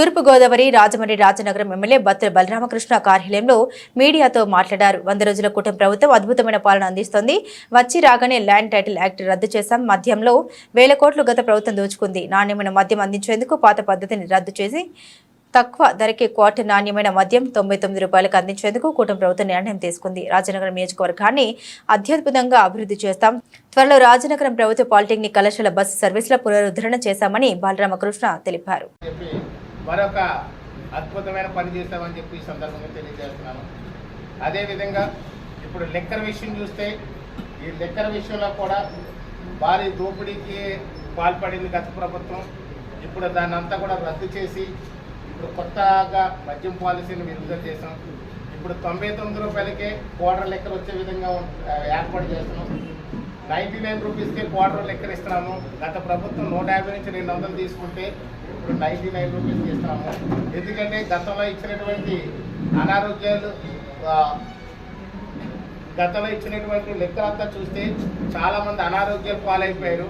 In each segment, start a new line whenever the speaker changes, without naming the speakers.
తూర్పుగోదావరి Rajahmundry Rajanagaram MLA Battula Balaramakrishna కార్యాలయంలో మీడియాతో మాట్లాడారు. వంద రోజుల కూటమి ప్రభుత్వం అద్భుతమైన పాలన అందిస్తోంది. వచ్చి రాగానే ల్యాండ్ టైటిల్ యాక్ట్ రద్దు చేశాం. మద్యంలో వేల కోట్లు గత ప్రభుత్వం దోచుకుంది. నాణ్యమైన మద్యం అందించేందుకు పాత పద్ధతిని రద్దు చేసి తక్కువ ధరకే క్వార్టర్ నాణ్యమైన మద్యం తొంభై తొమ్మిది రూపాయలకు అందించేందుకు కూటమి ప్రభుత్వం నిర్ణయం తీసుకుంది. రాజనగరం నియోజకవర్గాన్ని అత్యద్భుతంగా అభివృద్ధి చేస్తాం. త్వరలో రాజనగరం ప్రభుత్వ పాలిటెక్నిక్ కళాశాల బస్సు సర్వీసుల పునరుద్ధరణ చేశామని బాలరామకృష్ణ తెలిపారు.
మరొక అద్భుతమైన పని చేస్తామని చెప్పి ఈ సందర్భంగా తెలియజేస్తున్నాను. అదేవిధంగా ఇప్పుడు లెక్కర్ విషయం చూస్తే ఈ లెక్కర్ విషయంలో కూడా భారీ దోపిడీకి పాల్పడింది గత ప్రభుత్వం. ఇప్పుడు దాన్ని అంతా కూడా రద్దు చేసి ఇప్పుడు కొత్తగా మద్యం పాలసీని విడుదల చేసాం ఇప్పుడు తొంభై తొమ్మిది రూపాయలకే క్వార్టర్ లెక్కలు వచ్చే విధంగా ఏర్పాటు చేస్తున్నాం. నైంటీ నైన్ రూపీస్కి క్వార్టర్ లెక్కలు ఇస్తున్నాము. గత ప్రభుత్వం నూట యాభై నుంచి రెండు వందలు తీసుకుంటే ఇప్పుడు నైంటీ నైన్ రూపీస్కి ఇస్తున్నాము. ఎందుకంటే గతంలో ఇచ్చినటువంటి అనారోగ్యాలు గతంలో ఇచ్చినటువంటి లెక్కలంతా చూస్తే చాలామంది అనారోగ్యాలు పాలైపోయారు.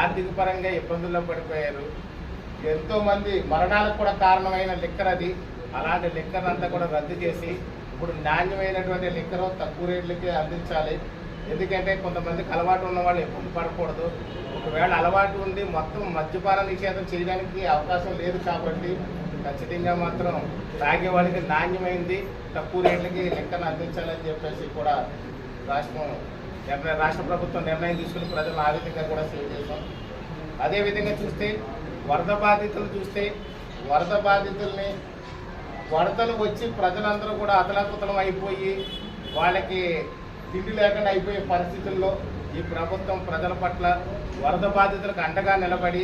ఆర్థిక పరంగా ఇబ్బందుల్లో పడిపోయారు. ఎంతోమంది మరణాలకు కూడా కారణమైన లెక్కర్ అది. అలాంటి లిక్కర్ అంతా కూడా రద్దు చేసి ఇప్పుడు నాణ్యమైనటువంటి లిక్కర్ తక్కువ రేట్లకి అందించాలి. ఎందుకంటే కొంతమందికి అలవాటు ఉన్న వాళ్ళు ఎప్పుడు పడకూడదు. ఒకవేళ అలవాటు ఉండి మొత్తం మద్యపాన నిషేధం చేయడానికి అవకాశం లేదు కాబట్టి ఖచ్చితంగా మాత్రం తాగే వాళ్ళకి నాణ్యమైంది తక్కువ రేట్లకి లెక్కను అందించాలని చెప్పేసి కూడా రాష్ట్రం నిర్ణయం రాష్ట్ర ప్రభుత్వం నిర్ణయం తీసుకుని ప్రజలను ఆ విధంగా కూడా సేవ చేశాం. అదేవిధంగా చూస్తే వరద బాధితులు చూస్తే వరద బాధితుల్ని వరదలు వచ్చి ప్రజలందరూ కూడా అతలాకుతలం అయిపోయి వాళ్ళకి తిండి లేకుండా అయిపోయే పరిస్థితుల్లో ఈ ప్రభుత్వం ప్రజల పట్ల వరద బాధితులకు అండగా నిలబడి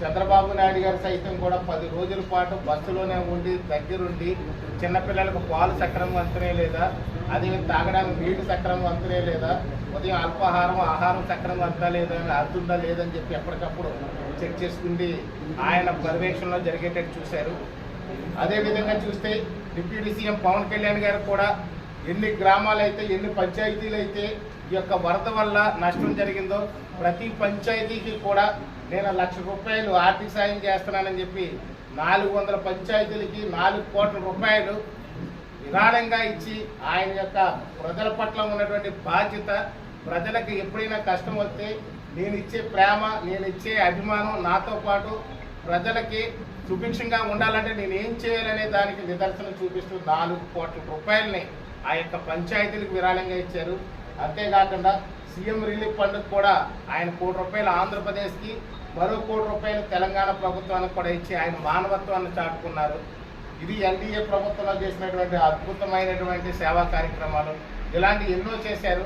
చంద్రబాబు నాయుడు గారు సైతం కూడా పది రోజుల పాటు బస్సులోనే ఉండి దగ్గరుండి చిన్నపిల్లలకు పాలు సక్రమం అంతనే లేదా అదే తాగడానికి నీటి సక్రమం అంతనే లేదా ఉదయం అల్పాహారం ఆహారం సక్రమం అంతా లేదా అర్థుందా లేదని చెప్పి ఎప్పటికప్పుడు చెక్ చేసుకుంది ఆయన పర్యవేక్షణలో జరిగేటట్టు చూశారు. అదేవిధంగా చూస్తే డిప్యూటీ సీఎం పవన్ కళ్యాణ్ గారు కూడా ఎన్ని గ్రామాలు అయితే ఎన్ని పంచాయతీలు అయితే ఈ యొక్క వరద వల్ల నష్టం జరిగిందో ప్రతి పంచాయతీకి కూడా నేను లక్ష రూపాయలు ఆర్థిక సాయం చేస్తున్నానని చెప్పి నాలుగు వందల పంచాయతీలకి నాలుగు కోట్ల రూపాయలు విరాళంగా ఇచ్చి ఆయన యొక్క ప్రజల పట్ల ఉన్నటువంటి బాధ్యత ప్రజలకు ఎప్పుడైనా కష్టం వస్తే నేను ఇచ్చే ప్రేమ నేను ఇచ్చే అభిమానం నాతో పాటు ప్రజలకి సుభిక్షంగా ఉండాలంటే నేను ఏం చేయాలనే దానికి నిదర్శనం చూపిస్తూ నాలుగు కోట్ల రూపాయలని ఆ యొక్క పంచాయతీలకు విరాళంగా ఇచ్చారు. అంతేకాకుండా సీఎం రిలీఫ్ ఫండ్ కూడా ఆయన కోటి రూపాయలు ఆంధ్రప్రదేశ్కి మరో కోటి రూపాయలు తెలంగాణ ప్రభుత్వానికి కూడా ఇచ్చి ఆయన మానవత్వాన్ని చాటుకున్నారు. ఇది ఎన్డీఏ ప్రభుత్వంలో చేసినటువంటి అద్భుతమైనటువంటి సేవా కార్యక్రమాలు. ఇలాంటి ఎన్నో చేశారు.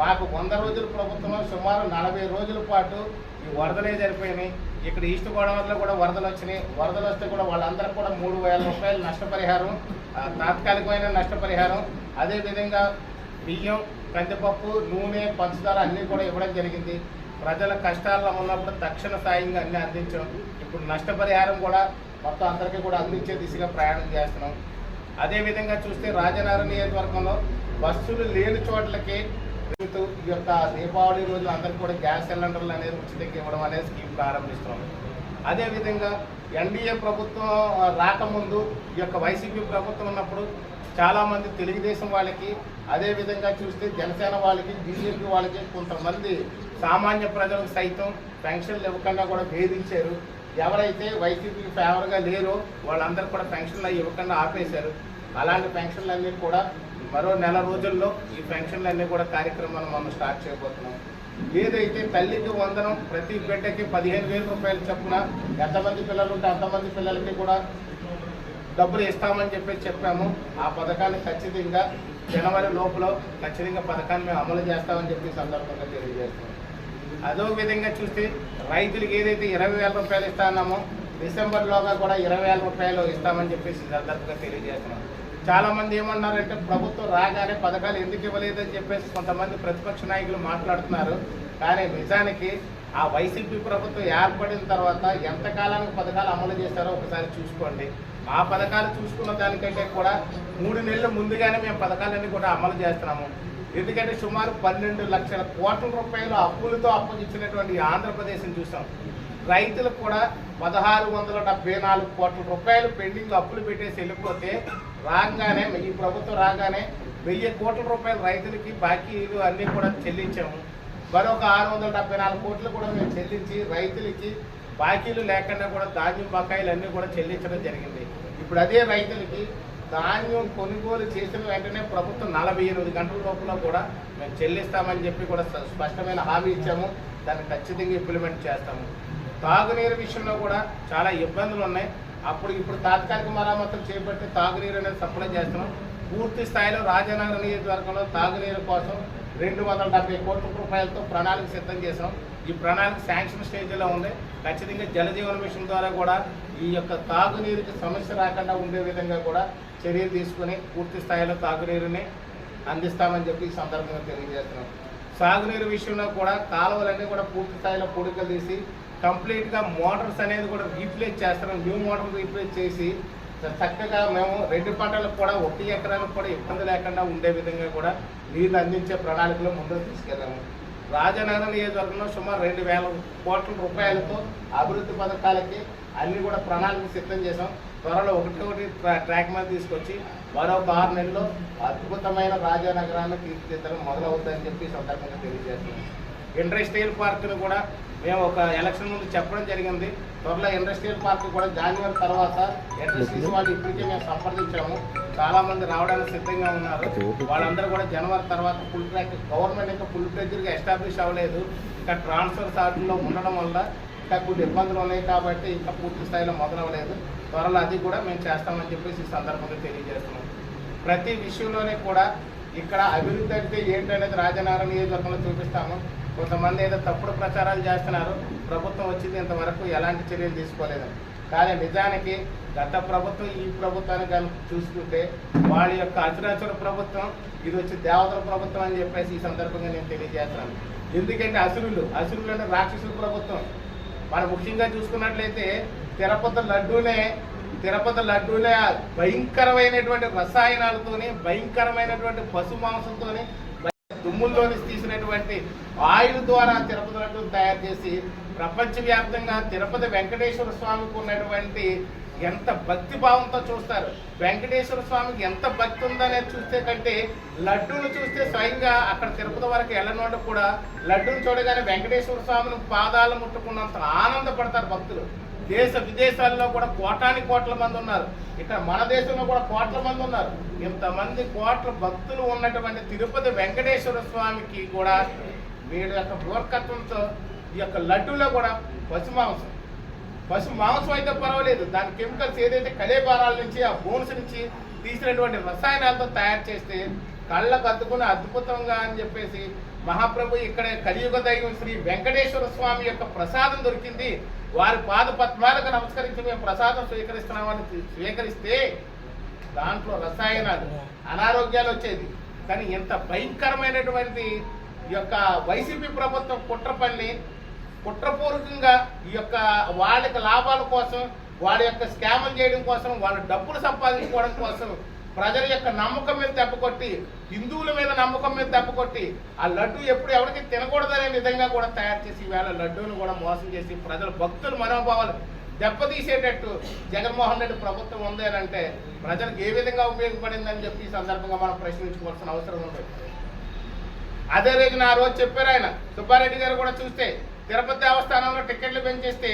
మాకు వంద రోజుల ప్రభుత్వంలో సుమారు నలభై రోజుల పాటు ఈ వరదలే జరిపోయినాయి ఇక్కడ ఈస్ట్ గోదావరిలో కూడా వరదలు వచ్చినాయి. వరదలు వస్తే కూడా వాళ్ళందరూ కూడా మూడు వేల రూపాయలు నష్టపరిహారం తాత్కాలికమైన నష్టపరిహారం. అదేవిధంగా బియ్యం కందిపప్పు నూనె పంచదార అన్నీ కూడా ఇవ్వడం జరిగింది. ప్రజల కష్టాల్లో ఉన్నప్పుడు తక్షణ సాయంగా అన్నీ అందించాం ఇప్పుడు నష్టపరిహారం కూడా మొత్తం అందరికీ కూడా అందించే దిశగా ప్రయాణం చేస్తున్నాం. అదేవిధంగా చూస్తే రాజనగరం నియోజకవర్గంలో బస్సులు లేని చోట్లకి ఈ యొక్క దీపావళి రోజు అందరికీ కూడా గ్యాస్ సిలిండర్లు అనేది ఉచితంగా ఇవ్వడం అనేది స్కీమ్ ప్రారంభిస్తున్నాం. అదేవిధంగా ఎన్డీఏ ప్రభుత్వం రాకముందు ఈ యొక్క వైసీపీ ప్రభుత్వం ఉన్నప్పుడు చాలామంది తెలుగుదేశం వాళ్ళకి అదేవిధంగా చూస్తే జనసేన వాళ్ళకి బీజేపీ వాళ్ళకి కొంతమంది సామాన్య ప్రజలకు సైతం పెన్షన్లు ఇవ్వకుండా కూడా భేదించారు. ఎవరైతే వైసీపీకి ఫేవర్గా లేరో వాళ్ళందరూ కూడా పెన్షన్లు అవి ఇవ్వకుండా ఆపేశారు. అలాంటి పెన్షన్లన్నీ కూడా మరో నెల రోజుల్లో ఈ పెన్షన్లన్నీ కూడా కార్యక్రమాన్ని మనం స్టార్ట్ చేయబోతున్నాం. ఏదైతే తల్లికి వందనం ప్రతి బిడ్డకి పదిహేను వేల రూపాయలు చొప్పున ఎంతమంది పిల్లలు ఉంటే అంతమంది పిల్లలకి కూడా డబ్బులు ఇస్తామని చెప్పేసి చెప్పాము. ఆ పథకాన్ని ఖచ్చితంగా జనవరి లోపల ఖచ్చితంగా పథకాన్ని మేము అమలు చేస్తామని చెప్పి సందర్భంగా తెలియజేస్తాం అదో విధంగా చూస్తే రైతులకు ఏదైతే ఇరవై వేల రూపాయలు ఇస్తామో డిసెంబర్లోగా కూడా ఇరవై వేల రూపాయలు ఇస్తామని చెప్పేసి సందర్భంగా తెలియజేస్తున్నాం. చాలామంది ఏమన్నారంటే ప్రభుత్వం రాగానే పథకాలు ఎందుకు ఇవ్వలేదని చెప్పేసి కొంతమంది ప్రతిపక్ష నాయకులు మాట్లాడుతున్నారు. కానీ నిజానికి ఆ వైసీపీ ప్రభుత్వం ఏర్పడిన తర్వాత ఎంతకాలానికి పథకాలు అమలు చేశారో ఒకసారి చూసుకోండి. ఆ పథకాలు చూసుకున్న దానికంటే కూడా మూడు నెలల ముందుగానే మేము పథకాలన్నీ కూడా అమలు చేస్తున్నాము. ఎందుకంటే సుమారు పన్నెండు లక్షల కోట్ల రూపాయలు అప్పులతో అప్పగించినటువంటి ఆంధ్రప్రదేశ్ని చూసాం. రైతులకు కూడా పదహారు వందల డెబ్బై నాలుగు కోట్ల రూపాయలు పెండింగ్ అప్పులు పెట్టేసి వెళ్ళిపోతే రాగానే ఈ ప్రభుత్వం రాగానే వెయ్యి కోట్ల రూపాయలు రైతులకి బాకీలు అన్నీ కూడా చెల్లించాము. మరొక ఆరు వందల డెబ్బై నాలుగు కోట్లు కూడా మేము చెల్లించి రైతులకి బాకీలు లేకుండా కూడా ధాన్యం బకాయిలు అన్నీ కూడా చెల్లించడం జరిగింది. ఇప్పుడు అదే రైతులకి ధాన్యం కొనుగోలు చేసిన వెంటనే ప్రభుత్వం నలభై ఎనిమిది గంటల లోపల కూడా మేము చెల్లిస్తామని చెప్పి కూడా స్పష్టమైన హామీ ఇచ్చాము. దాన్ని ఖచ్చితంగా ఇంప్లిమెంట్ చేస్తాము. తాగునీరు విషయంలో కూడా చాలా ఇబ్బందులు ఉన్నాయి. అప్పుడు ఇప్పుడు తాత్కాలిక మరామతులు చేపట్టి తాగునీరు అనేది సప్లై చేస్తున్నాం. పూర్తి స్థాయిలో రాజనగర నియోజకవర్గంలో తాగునీరు కోసం రెండు వందల డెబ్బై కోట్ల రూపాయలతో ప్రణాళిక సిద్ధం చేసాం ఈ ప్రణాళిక శాంక్షన్ స్టేజ్లో ఉంది. ఖచ్చితంగా జలజీవన మిషన్ ద్వారా కూడా ఈ యొక్క తాగునీరుకి సమస్య రాకుండా ఉండే విధంగా కూడా చర్యలు తీసుకుని పూర్తి స్థాయిలో తాగునీరుని అందిస్తామని చెప్పి ఈ సందర్భంగా తెలియజేస్తున్నాం. సాగునీరు విషయంలో కూడా కాలువలన్నీ కూడా పూర్తి స్థాయిలో పూడికలు తీసి కంప్లీట్గా మోటార్స్ అనేది కూడా రీప్లేస్ చేస్తున్నాం. న్యూ మోటార్ రీప్లేస్ చేసి చక్కగా మేము రెండు పంటలకు కూడా ఒకటి ఎకరానికి కూడా ఇబ్బంది లేకుండా ఉండే విధంగా కూడా నీళ్ళు అందించే ప్రణాళికలో ముందుకు తీసుకెళ్ళాము రాజనగరం నియోజకవర్గంలో సుమారు రెండు వేల కోట్ల రూపాయలతో అభివృద్ధి పథకాలకి అన్ని కూడా ప్రణాళిక సిద్ధం చేసాం త్వరలో ఒకటి ఒకటి ట్రా- ట్రాక్ మీద తీసుకొచ్చి మరొక ఆరు నెలల్లో అద్భుతమైన రాజానగరాన్ని తీర్చిదిద్దడం మొదలవుతుందని చెప్పి సందర్భంగా తెలియజేస్తున్నాం. ఇండస్ట్రియల్ పార్కును కూడా మేము ఒక ఎలక్షన్ ముందు చెప్పడం జరిగింది. త్వరలో ఇండస్ట్రియల్ పార్క్ కూడా జనవరి తర్వాత ఇండస్ట్రీస్ వాళ్ళు ఇప్పటికే మేము సంప్రదించాము. చాలా మంది రావడానికి సిద్ధంగా ఉన్నారు. వాళ్ళందరూ కూడా జనవరి తర్వాత ఫుల్ ట్రాక్ గవర్నమెంట్ ఇంకా ఫుల్గా ఎస్టాబ్లిష్ అవ్వలేదు. ఇంకా ట్రాన్స్ఫర్ సార్ట్లో ఉండడం వల్ల ఇంకా కొన్ని ఇబ్బందులు ఉన్నాయి కాబట్టి ఇంకా పూర్తి స్థాయిలో మొదలవ్వలేదు. త్వరలో అది కూడా మేము చేస్తామని చెప్పేసి ఈ సందర్భంగా తెలియజేస్తున్నాం. ప్రతి విషయంలోనే కూడా ఇక్కడ అభివృద్ధి అంటే ఏంటనేది రాజనారాయణ నియోజకవర్గంలో చూపిస్తాము. కొంతమంది ఏదో తప్పుడు ప్రచారాలు చేస్తున్నారు. ప్రభుత్వం వచ్చింది ఇంతవరకు ఎలాంటి చర్యలు తీసుకోలేదు. కానీ నిజానికి గత ప్రభుత్వం ఈ ప్రభుత్వాన్ని కనుక చూసుకుంటే వాళ్ళ యొక్క అచురాచుర ప్రభుత్వం ఇది వచ్చి దేవతల ప్రభుత్వం అని చెప్పేసి ఈ సందర్భంగా నేను తెలియజేస్తున్నాను. ఎందుకంటే అసురులు అసురులు అంటే రాక్షసుల ప్రభుత్వం. మనం ముఖ్యంగా చూసుకున్నట్లయితే తిరుపతి లడ్డూనే తిరుపతి లడ్డూనే భయంకరమైనటువంటి రసాయనాలతోని భయంకరమైనటువంటి పశు మాంసంతోని దుమ్ముల్లోని తీసినటువంటి ఆయిల్ ద్వారా తిరుపతి లడ్డూని తయారు చేసి ప్రపంచవ్యాప్తంగా తిరుపతి వెంకటేశ్వర స్వామికి ఉన్నటువంటి ఎంత భక్తి భావంతో చూస్తారు. వెంకటేశ్వర స్వామికి ఎంత భక్తి ఉందనేది చూస్తే కంటే లడ్డూను చూస్తే స్వయంగా అక్కడ తిరుపతి వరకు వెళ్ళనోళ్ళు కూడా లడ్డూను చూడగానే వెంకటేశ్వర స్వామిని పాదాలు ముట్టుకున్నంత ఆనందపడతారు భక్తులు. దేశ విదేశాల్లో కూడా కోటాని కోట్ల మంది ఉన్నారు. ఇక్కడ మన దేశంలో కూడా కోట్ల మంది ఉన్నారు. ఇంతమంది కోట్ల భక్తులు ఉన్నటువంటి తిరుపతి వెంకటేశ్వర స్వామికి కూడా వీడి యొక్క మూర్ఖత్వంతో ఈ యొక్క లడ్డూలో కూడా పశు మాంసం. పశు మాంసం అయితే పర్వాలేదు. దాని కెమికల్స్ ఏదైతే కళేబారాల నుంచి ఆ బోన్స్ నుంచి తీసినటువంటి రసాయనాలతో తయారు చేస్తే కళ్ళకు అద్దుకుని అద్భుతంగా అని చెప్పేసి మహాప్రభు ఇక్కడ కలియుగ దైవం శ్రీ వెంకటేశ్వర స్వామి యొక్క ప్రసాదం దొరికింది. వారి పాద పద్మాలకు నమస్కరించి మేము ప్రసాదం స్వీకరిస్తున్నామని స్వీకరిస్తే దాంట్లో రసాయనాలు అనారోగ్యాలు వచ్చేది. కానీ ఎంత భయంకరమైనటువంటి ఈ యొక్క వైసీపీ ప్రభుత్వం కుట్రపల్లి కుట్రపూర్వకంగా ఈ యొక్క వాళ్ళకి లాభాల కోసం వాళ్ళ యొక్క స్కాములు చేయడం కోసం వాళ్ళ డబ్బులు సంపాదించుకోవడం కోసం ప్రజల యొక్క నమ్మకం మీద దెబ్బకొట్టి హిందువుల మీద నమ్మకం మీద దెబ్బకొట్టి ఆ లడ్డు ఎప్పుడు ఎవరికి తినకూడదనే విధంగా కూడా తయారు చేసి ఈవేళ లడ్డూను కూడా మోసం చేసి ప్రజల భక్తుల మనోభావాలు దెబ్బతీసేటట్టు జగన్మోహన్ రెడ్డి ప్రభుత్వం ఉంది అని అంటే ప్రజలకు ఏ విధంగా ఉపయోగపడిందని చెప్పి ఈ సందర్భంగా మనం ప్రశ్నించుకోవాల్సిన అవసరం ఉంది. అదే రోజున ఆ రోజు చెప్పారు ఆయన సుబ్బారెడ్డి గారు కూడా చూస్తే తిరుపతి దేవస్థానంలో టికెట్లు పెంచేస్తే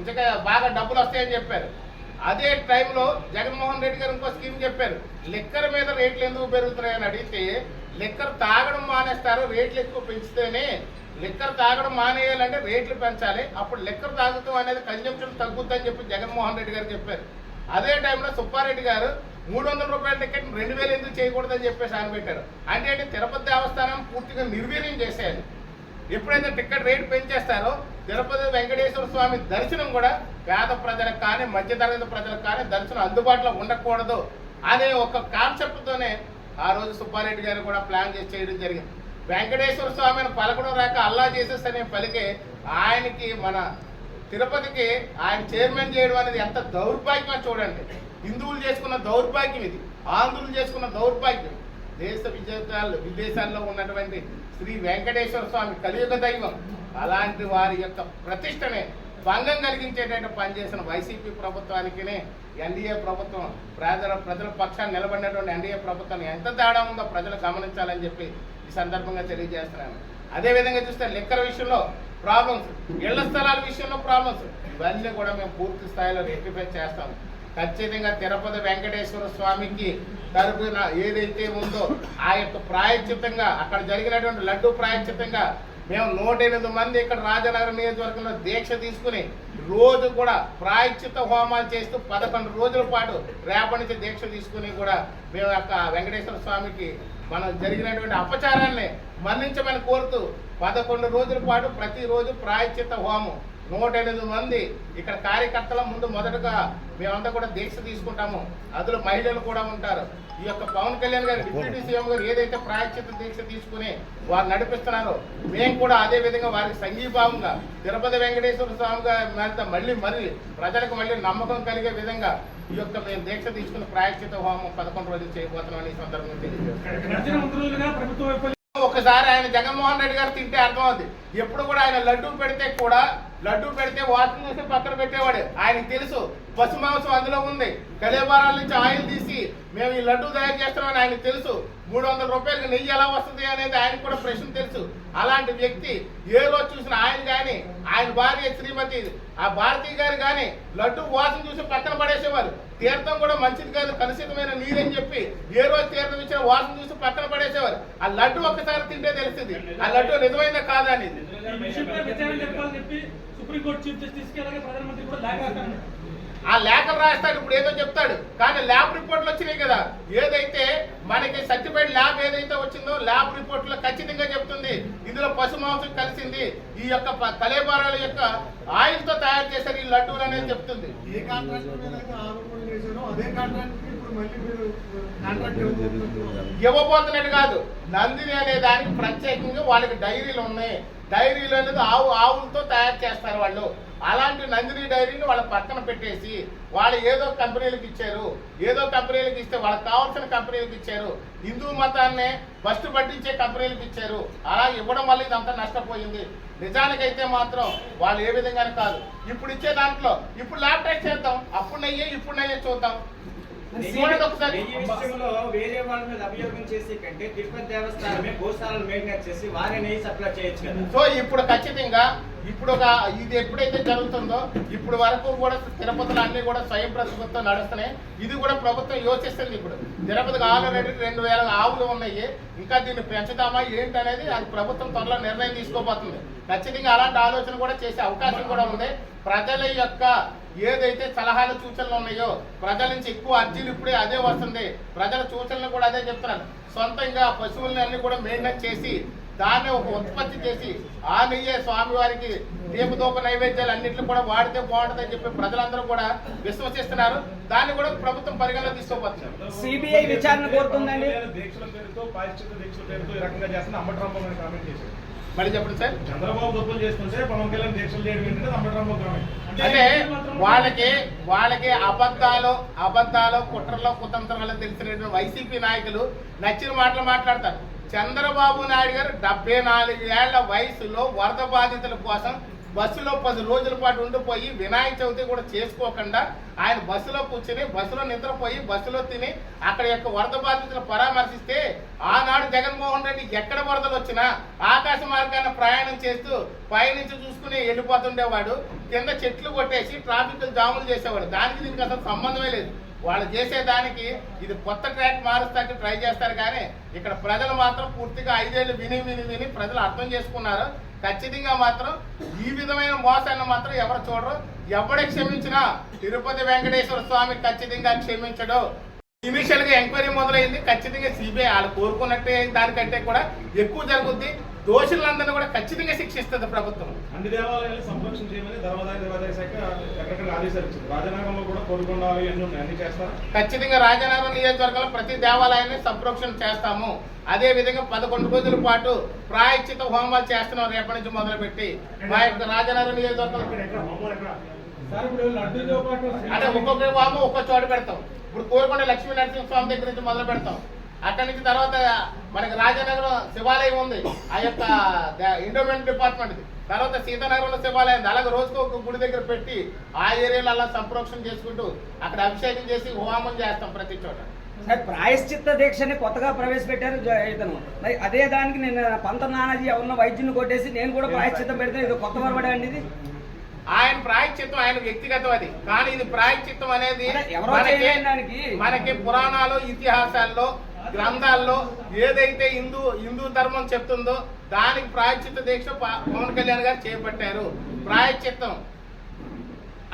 ఇంకా బాగా డబ్బులు వస్తాయని చెప్పారు. అదే టైంలో జగన్మోహన్ రెడ్డి గారు ఇంకో స్కీమ్ చెప్పారు. లిక్కర్ మీద రేట్లు ఎందుకు పెరుగుతున్నాయని అడిగితే లిక్కర్ తాగడం మానేస్తారు రేట్లు ఎక్కువ పెంచితేనే లిక్కర్ తాగడం మానేయాలంటే రేట్లు పెంచాలి. అప్పుడు లిక్కర్ తాగుతాం అనేది కన్జంప్షన్ తగ్గుద్దని చెప్పి జగన్మోహన్ రెడ్డి గారు చెప్పారు. అదే టైంలో సుబ్బారెడ్డి గారు మూడు వందల రూపాయల టికెట్ రెండు వేలు ఎందుకు చేయకూడదని చెప్పేసి ఆయన పెట్టారు. అంటే తిరుపతి దేవస్థానం పూర్తిగా నిర్వీర్యం చేసేయాలి. ఎప్పుడైతే టికెట్ రేటు పెంచేస్తారో తిరుపతి వెంకటేశ్వర స్వామి దర్శనం కూడా పేద ప్రజలకు కానీ మధ్యతరగతి ప్రజలకు కానీ దర్శనం అందుబాటులో ఉండకూడదు అనే ఒక కాన్సెప్ట్తోనే ఆ రోజు సుబ్బారెడ్డి గారు కూడా ప్లాన్ చేసి చేయడం జరిగింది. వెంకటేశ్వర స్వామిని పలకడం రాక అల్లా చేసేస్తనే పలికే ఆయనకి మన తిరుపతికి ఆయన చైర్మన్ చేయడం అనేది ఎంత దౌర్భాగ్యమో చూడండి. హిందువులు చేసుకున్న దౌర్భాగ్యం ఇది. ఆంధ్రులు చేసుకున్న దౌర్భాగ్యం. దేశ విదేశాల్లో విదేశాల్లో ఉన్నటువంటి శ్రీ వెంకటేశ్వర స్వామి కలియుగ దైవం. అలాంటి వారి యొక్క ప్రతిష్టనే భంగం కలిగించేటట్టు పనిచేసిన వైసీపీ ప్రభుత్వానికినే ఎన్డీఏ ప్రభుత్వం ప్రజల ప్రజల పక్షాన్ని నిలబడినటువంటి ఎన్డీఏ ప్రభుత్వం ఎంత తేడా ఉందో ప్రజలు గమనించాలని చెప్పి ఈ సందర్భంగా తెలియజేస్తున్నాను. అదేవిధంగా చూస్తే లెక్కల విషయంలో ప్రాబ్లమ్స్ ఇళ్ళ స్థలాల విషయంలో ప్రాబ్లమ్స్ ఇవన్నీ కూడా మేము పూర్తి స్థాయిలో రెక్టిఫై చేస్తాము. ఖచ్చితంగా తిరుపతి వెంకటేశ్వర స్వామికి తరపున ఏదైతే ఉందో ఆ యొక్క ప్రాయశ్చిత్తంగా అక్కడ జరిగినటువంటి లడ్డు ప్రాయశ్చిత్తంగా మేము నూట ఎనిమిది మంది ఇక్కడ రాజనగరం నియోజకవర్గంలో దీక్ష తీసుకుని రోజు కూడా ప్రాయశ్చిత్త హోమాలు చేస్తూ పదకొండు రోజుల పాటు రేపటి నుంచి దీక్ష తీసుకుని కూడా మేము యొక్క వెంకటేశ్వర స్వామికి మనం జరిగినటువంటి అపచారాన్ని మరణించమని కోరుతూ పదకొండు రోజుల పాటు ప్రతిరోజు ప్రాయశ్చిత్త హోమం నూట ఎనిమిది మంది ఇక్కడ కార్యకర్తల ముందు మొదటగా మేమంతా కూడా దీక్ష తీసుకుంటాము. అందులో మహిళలు కూడా ఉంటారు. ఈ యొక్క పవన్ కళ్యాణ్ గారు డిప్యూటీ సీఎం గారు ఏదైతే ప్రాయశ్చిత్త దీక్ష తీసుకుని వారు నడిపిస్తున్నారో మేము కూడా అదే విధంగా వారికి సంఘీభావంగా తిరుపతి వెంకటేశ్వర స్వామి గారి మళ్ళీ మళ్ళీ ప్రజలకు మళ్ళీ నమ్మకం కలిగే విధంగా ఈ యొక్క మేము దీక్ష తీసుకుని ప్రాయశ్చిత్త హోమం పదకొండు రోజులు చేయబోతున్నామని ఈ సందర్భంగా తెలియజేస్తాం
ఒక్కసారి
ఒకసారి ఆయన జగన్మోహన్ రెడ్డి గారు తింటే అర్థమవుతుంది ఎప్పుడు కూడా ఆయన లడ్డూ పెడితే కూడా లడ్డూ పెడితే వాసన చూసి పక్కన పెట్టేవాడు. ఆయనకి తెలుసు పశు మాంసం అందులో ఉంది. కలేబారాల నుంచి ఆయిల్ తీసి మేము ఈ లడ్డూ తయారు చేస్తామని ఆయనకు తెలుసు. మూడు వందల రూపాయలకి నెయ్యి ఎలా వస్తుంది అనేది ఆయనకు కూడా ప్రశ్న తెలుసు. అలాంటి వ్యక్తి ఏ రోజు చూసిన ఆయన కానీ ఆయన భార్య శ్రీమతి ఆ భారతి గారు కానీ లడ్డు వాసన చూసి పక్కన పడేసేవారు. తీర్థం కూడా మంచిది కాదు కలుషితమైన నీరని చెప్పి ఏ రోజు తీర్థం ఇచ్చిన వాసన చూసి పక్కన పడేసేవారు. ఆ లడ్డు ఒక్కసారి తింటే తెలుస్తుంది ఆ లడ్డు నిజమైందా కాదా అనేది.
రాశారు
ఆ లేఖలు రాస్తాడు ఇప్పుడు ఏదో చెప్తాడు. కానీ ల్యాబ్ రిపోర్ట్లు వచ్చినాయి కదా. ఏదైతే మనకి సర్టిఫైడ్ ల్యాబ్ ఏదైతే వచ్చిందో ల్యాబ్ రిపోర్ట్లో ఖచ్చితంగా చెప్తుంది. ఇందులో పశు మాంసం కలిసింది. ఈ యొక్క కలేబారాల యొక్క ఆయిల్తో తయారు చేశారు ఈ లడ్డూలు అనేది చెప్తుంది.
ఏ అదే కాంట్రాక్ట్
ఇవ్వబోతున్నట్టు కాదు. నందిని అనే దానికి ప్రత్యేకంగా వాళ్ళకి డైరీలు ఉన్నాయి. డైరీలు అనేది ఆవు ఆవులతో తయారు చేస్తారు వాళ్ళు. అలాంటి నందిని డైరీని వాళ్ళ పక్కన పెట్టేసి వాళ్ళు ఏదో కంపెనీలకు ఇచ్చారు. ఏదో కంపెనీలకు ఇస్తే వాళ్ళకి కావాల్సిన కంపెనీలకు ఇచ్చారు. హిందూ మతాన్ని ఫస్ట్ పట్టించే కంపెనీలకు ఇచ్చారు. అలా ఇవ్వడం వల్ల ఇదంతా నష్టపోయింది. నిజానికైతే మాత్రం వాళ్ళు ఏ విధంగానే కాదు. ఇప్పుడు ఇచ్చే దాంట్లో ఇప్పుడు ల్యాబ్ టెస్ట్ చేద్దాం అప్పుడు నయ్యే ఇప్పుడు నయ్యే చూద్దాం.
విషయంలో వేరే వాళ్ళ మీద అభియోగం చేసే కంటే తిరుపతి దేవస్థానమే గోశాలను మెయింటైన్ చేసి వారే నెయ్యి సప్లై చేయొచ్చు కదా.
సో ఇప్పుడు ఖచ్చితంగా ఇప్పుడు ఒక ఇది ఎప్పుడైతే జరుగుతుందో ఇప్పుడు వరకు కూడా తిరుపతిలో అన్ని కూడా స్వయం ప్రభుత్వం నడుస్తున్నాయి. ఇది కూడా ప్రభుత్వం యోచిస్తుంది ఇప్పుడు. తిరుపతికి ఆల్రెడీ రెండు వేల ఆవులు ఉన్నాయి. ఇంకా దీన్ని పెంచుదామా ఏంటి అనేది అది ప్రభుత్వం త్వరలో నిర్ణయం తీసుకోబోతుంది. ఖచ్చితంగా అలాంటి ఆలోచన కూడా చేసే అవకాశం కూడా ఉంది. ప్రజల యొక్క ఏదైతే సలహాలు సూచనలు ఉన్నాయో ప్రజల నుంచి ఎక్కువ అర్జీలు ఇప్పుడే అదే వస్తుంది. ప్రజల సూచనలు కూడా అదే చెప్తున్నాను సొంతంగా పశువుల్ని అన్ని కూడా మెయింటైన్ చేసి దాన్ని ఒక ఉత్పత్తి చేసి ఆ నెయ్యే స్వామివారికి దీపదూప నైవేద్యాలు అన్నింటిలో కూడా వాడితే బాగుంటుందని చెప్పి ప్రజలందరూ కూడా విశ్వసిస్తున్నారు. దాన్ని కూడా ప్రభుత్వం పరిగణలో తీసుకోబోతున్నారు.
సిబిఐ విచారణ కోరుతుందండి.
దీక్షల పేరుతో పాశ్చిత్య దీక్షల పేరుతో ఈ రకంగా చేస్తున్న అంబటరాంబాబు అని కామెంట్ చేశారు.
మళ్ళీ చెప్పండి సార్.
చంద్రబాబు తప్పులు చేస్తుంటే పవన్ కళ్యాణ్ దీక్షలు చేయడం ఏంటంటే అంబటరాంబాబు కామెంట్
అంటే వాళ్ళకి వాళ్ళకి అబద్ధాలు అబద్ధాలు కుట్రలో కుతంత్రాలు తెలిసినటువంటి వైసీపీ నాయకులు నచ్చిన మాటలు మాట్లాడతారు. చంద్రబాబు నాయుడు గారు డెబ్బై నాలుగు ఏళ్ళ వయసులో వరద బాధితుల కోసం బస్సులో పది రోజుల పాటు ఉండిపోయి వినాయక చవితి కూడా చేసుకోకుండా ఆయన బస్సులో కూర్చుని బస్సులో నిద్రపోయి బస్సులో తిని అక్కడ యొక్క వరద బాధితులు పరామర్శిస్తే ఆనాడు జగన్మోహన్ రెడ్డి ఎక్కడ వరదలు వచ్చినా ఆకాశ మార్గాన్ని ప్రయాణం చేస్తూ పైనుంచి చూసుకుని వెళ్ళిపోతుండేవాడు. కింద చెట్లు కొట్టేసి ట్రాఫిక్ జాములు చేసేవాడు. దానికి దీనికి అసలు సంబంధమే లేదు. వాళ్ళు చేసేదానికి ఇది కొత్త ట్రాక్ మారుస్తానికి ట్రై చేస్తారు కానీ ఇక్కడ ప్రజలు మాత్రం పూర్తిగా ఐదేళ్ళు విని విని విని ప్రజలు అర్థం చేసుకున్నారు. ఖచ్చితంగా మాత్రం ఈ విధమైన మోసాన్ని మాత్రం ఎవరు చూడరు. ఎవడే క్షమించినా తిరుపతి వెంకటేశ్వర స్వామి ఖచ్చితంగా క్షమించడు. ఇనిషియల్గా ఎంక్వైరీ మొదలైంది. ఖచ్చితంగా సిబిఐ వాళ్ళు కోరుకున్నట్టే దానికంటే కూడా ఎక్కువ జరుగుద్ది. దోషులందరినీ కూడా ఖచ్చితంగా శిక్షిస్తుంది ప్రభుత్వం.
అన్ని దేవాలయాలు సంరక్షణ చేయమని ధర్మదాయ దేవాదాయ శాఖ ఎక్కడెక్కడ ఆదేశాలు ఇచ్చింది రాజనగరంలో కూడా కోరుకొండాలి అన్ని ఉన్నాయి. అన్ని చేస్తారా?
ఖచ్చితంగా రాజనగరం నియోజకవర్గంలో ప్రతి దేవాలయాన్ని సంప్రోక్షణ చేస్తాము. అదే విధంగా పదకొండు రోజుల పాటు ప్రాయశ్చిత హోమాలు చేస్తున్నాం రేపటి నుంచి మొదలుపెట్టి. మా యొక్క రాజనగరం
పాటు
అంటే ఒక్కొక్క హోమం ఒక్కో చోట పెడతాం. ఇప్పుడు కోరుకొండ లక్ష్మీ నరసింహ స్వామి దగ్గర నుంచి మొదలు పెడతాం. అక్కడి నుంచి తర్వాత మనకి రాజనగరం శివాలయం ఉంది. ఆ యొక్క ఇండోమెంట్ డిపార్ట్మెంట్ తర్వాత సీతానగరంలో శివాలయం ఉంది. అలాగే రోజుకు ఒక గుడి దగ్గర పెట్టి ఆ ఏరియాలో అలా సంప్రోక్షణ చేసుకుంటూ అక్కడ అభిషేకం చేసి హోమం చేస్తాం ప్రతి చోట.
సార్ ప్రాయశ్చిత్త దీక్షని కొత్తగా ప్రవేశపెట్టారు ఇతను. అదే దానికి నేను పంత నానాజీ ఎవరిన వైద్యుని కొట్టేసి నేను కూడా ప్రాయశ్చిత్తం పెడితే ఇది కొత్త వరబడే అండి ఇది?
ఆయన ప్రాయశ్చిత్తం ఆయన వ్యక్తిగతం అది. కానీ ఇది ప్రాయశ్చిత్తం అనేది. మనకి పురాణాలు ఇతిహాసాల్లో గ్రంథాల్లో ఏదైతే హిందూ హిందూ ధర్మం చెప్తుందో దానికి ప్రాయశ్చిత్త దీక్ష ప- పవన్ కళ్యాణ్ గారు చేపట్టారు. ప్రాయశ్చిత్తం.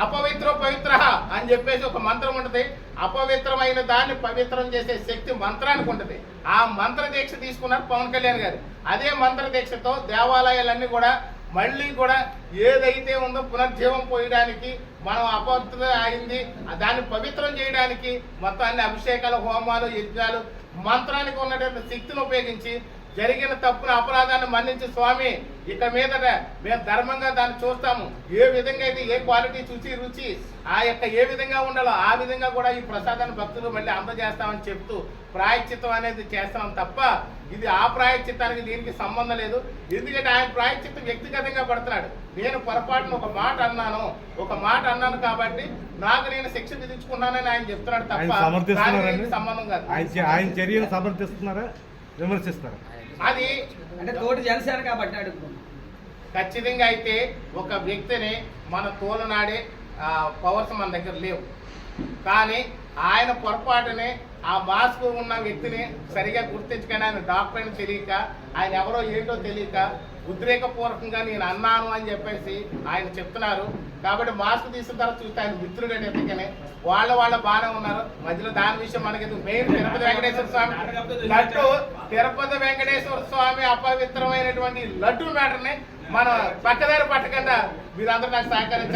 అపవిత్ర పవిత్ర అని చెప్పేసి ఒక మంత్రం ఉంటుంది. అపవిత్రమైన దాన్ని పవిత్రం చేసే శక్తి మంత్రానికి ఉంటుంది. ఆ మంత్ర దీక్ష తీసుకున్నారు పవన్ కళ్యాణ్ గారు. అదే మంత్ర దీక్షతో దేవాలయాలన్నీ కూడా మళ్ళీ కూడా ఏదైతే ఉందో పునర్జీవం పోయడానికి మనం అపవిత్ర అయింది దాన్ని పవిత్రం చేయడానికి మొత్తం అన్ని అభిషేకాలు హోమాలు యజ్ఞాలు మంత్రానికి ఉన్నటువంటి శక్తిని ఉపయోగించి జరిగిన తప్పున అపరాధాన్ని మన్నించి స్వామి. ఇక మీదట మేము ధర్మంగా దాన్ని చూస్తాము. ఏ విధంగా అయితే ఏ క్వాలిటీ చూసి రుచి ఆ యొక్క ఏ విధంగా ఉండాలో ఆ విధంగా కూడా ఈ ప్రసాదాన్ని భక్తులు మళ్ళీ అందజేస్తామని చెప్తూ ప్రాయశ్చిత్తం అనేది చేస్తాం తప్ప ఇది ఆ ప్రాయశ్చిత్తానికి దీనికి సంబంధం లేదు. ఎందుకంటే ఆయన ప్రాయశ్చిత్తం వ్యక్తిగతంగా పడుతున్నాడు. నేను పొరపాటున ఒక మాట అన్నాను. ఒక మాట అన్నాను కాబట్టి నాకు నేను శిక్ష విధించుకున్నానని ఆయన చెప్తున్నాడు తప్ప సంబంధం కాదు.
ఆయన చే- ఆయన చర్యను సమర్థిస్తున్నారా? విమర్శిస్తారా?
అది
అంటే తోటి జనసేన కాబట్టి అడుగుతున్నాను
ఖచ్చితంగా అయితే ఒక వ్యక్తిని మన తోలనాడే పవర్స్ మన దగ్గర లేవు. కానీ ఆయన పొరపాటునే ఆ మాస్క్ ఉన్న వ్యక్తిని సరిగా గుర్తించుకొని ఆయన డాక్టర్ తెలియక ఆయన ఎవరో ఏంటో తెలియక ఉద్రేకపూర్వకంగా నేను అన్నాను అని చెప్పేసి ఆయన చెప్తున్నారు. కాబట్టి మాస్క్ తీసిన తర్వాత చూస్తే ఆయన మిత్రుడు అని వాళ్ళ వాళ్ళ బాగానే ఉన్నారు. మధ్యలో దాని విషయం మనకి మెయిన్ తిరుపతి వెంకటేశ్వర స్వామి. లడ్డు తిరుపతి వెంకటేశ్వర స్వామి అపవిత్రమైనటువంటి లడ్డు మ్యాటర్ని మనం పక్కదారి పట్టకుండా మీరందరూ నాకు సహకరించారు.